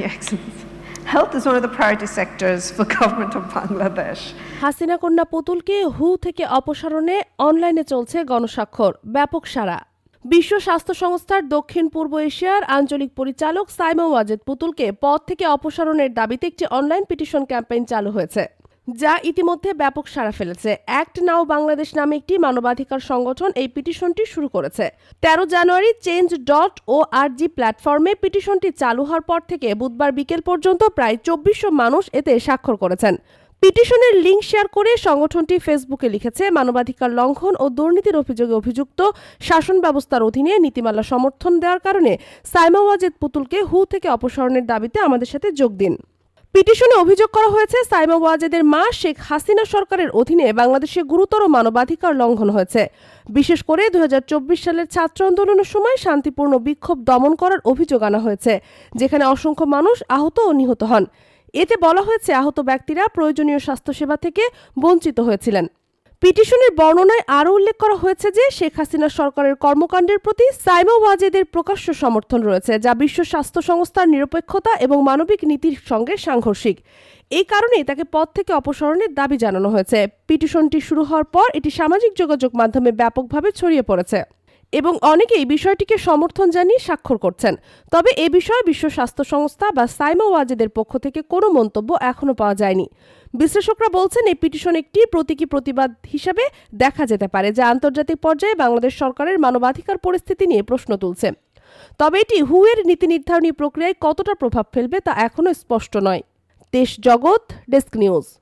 Your Excellency. Health is one of the priority sectors for government of Bangladesh. Hasina কন্যা পুতুলকে হু থেকে অপসারণে অনলাইনে চলছে গণস্বাক্ষর, ব্যাপক সারা বিশ্ব স্বাস্থ্য সংস্থার দক্ষিণ পূর্ব এশিয়ার আঞ্চলিক পরিচালক সাইমা ওয়াজেদ পুতুলকে পদ থেকে অপসারণের দাবিতে একটি অনলাইন পিটিশন ক্যাম্পেইন চালু হয়েছে যা ইতিমধ্যে ব্যাপক সাড়া ফেলেছে। অ্যাক্ট নাও বাংলাদেশ নামে একটি মানবাধিকার সংগঠন এই পিটিশনটি শুরু করেছে। তেরো জানুয়ারি চেঞ্জ ডট ও আর জি প্ল্যাটফর্মে পিটিশনটি চালু হওয়ার পর থেকে বুধবার বিকেল পর্যন্ত প্রায় চব্বিশশো মানুষ এতে স্বাক্ষর করেছেন। পিটিশনের লিঙ্ক শেয়ার করে সংগঠনটি ফেসবুকে লিখেছে, মানবাধিকার লঙ্ঘন ও দুর্নীতির অভিযোগে অভিযুক্ত শাসন ব্যবস্থার অধীনে নীতিমালা সমর্থন দেওয়ার কারণে সাইমা ওয়াজেদ পুতুলকে হু থেকে অপসারণের দাবিতে আমাদের সাথে যোগ দিন। পিটিশনে অভিযোগ করা হয়েছে, সাইমা ওয়াজেদের মা শেখ হাসিনা সরকারের অধীনে বাংলাদেশে গুরুতর মানবাধিকার লঙ্ঘন হয়েছে। বিশেষ করে দু হাজার চব্বিশ সালের ছাত্র আন্দোলনের সময় শান্তিপূর্ণ বিক্ষোভ দমন করার অভিযোগ আনা হয়েছে, যেখানে অসংখ্য মানুষ আহত ও নিহত হন। এতে বলা হয়েছে, আহত ব্যক্তিরা প্রয়োজনীয় স্বাস্থ্যসেবা থেকে বঞ্চিত হয়েছিলেন। পিটিশনের বর্ণনায় আরও উল্লেখ করা হয়েছে যে শেখ হাসিনা সরকারের কর্মকাণ্ডের প্রতি সাইমা ওয়াজেদের প্রকাশ্য সমর্থন রয়েছে, যা বিশ্ব স্বাস্থ্য সংস্থার নিরপেক্ষতা এবং মানবিক নীতির সঙ্গে সাংঘর্ষিক। এই কারণেই তাকে পদ থেকে অপসারণের দাবি জানানো হয়েছে। পিটিশনটি শুরু হওয়ার পর এটি সামাজিক যোগাযোগ মাধ্যমে ব্যাপকভাবে ছড়িয়ে পড়েছে। এবং অনেকেই বিষয়টিকে সমর্থন জানিয়ে স্বাক্ষর করছেন। তবে এ বিষয়ে বিশ্ব স্বাস্থ্য সংস্থা বা সাইমা ওয়াজেদের পক্ষ থেকে কোনো মন্তব্য এখনও পাওয়া যায়নি। বিশ্লেষকরা বলছেন, এই পিটিশন একটি প্রতীকী প্রতিবাদ হিসাবে দেখা যেতে পারে, যা আন্তর্জাতিক পর্যায়ে বাংলাদেশ সরকারের মানবাধিকার পরিস্থিতি নিয়ে প্রশ্ন তুলছে। তবে এটি হুয়ের নীতি নির্ধারণী প্রক্রিয়ায় কতটা প্রভাব ফেলবে তা এখনও স্পষ্ট নয়। দেশ জগৎ, ডেস্ক নিউজ।